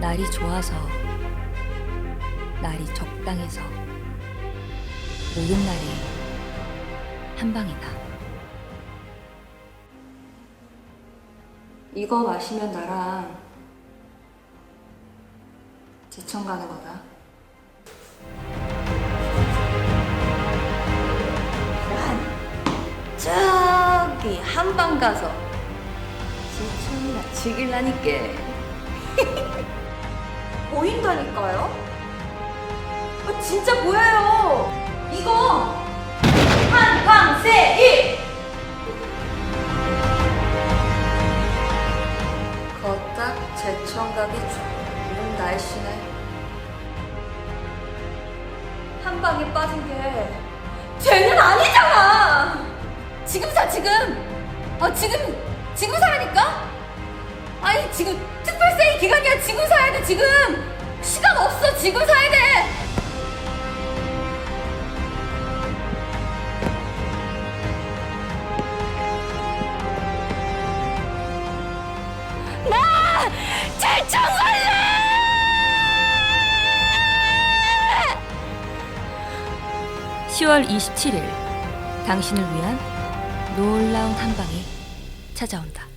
날이 좋아서 날이 적당해서 모든 날이 한 방이다. 이거 마시면 나랑 제천 가는 거다. 난 저기 한방 가서 제천이나 즐길라니까. 보인다니까요? 아, 진짜 보여요. 이거 한방세일. 거딱 제천 가기 좋은 날씨네. 한 방에 빠진 게 죄는 아니잖아. 지금 사 지금. 아 지금 지금 사라니까. 기간이야. 지금 사야 돼. 지금 시간 없어. 지금 사야 돼. 나 제천 갈래. 10월 27일 당신을 위한 놀라운 한방이 찾아온다.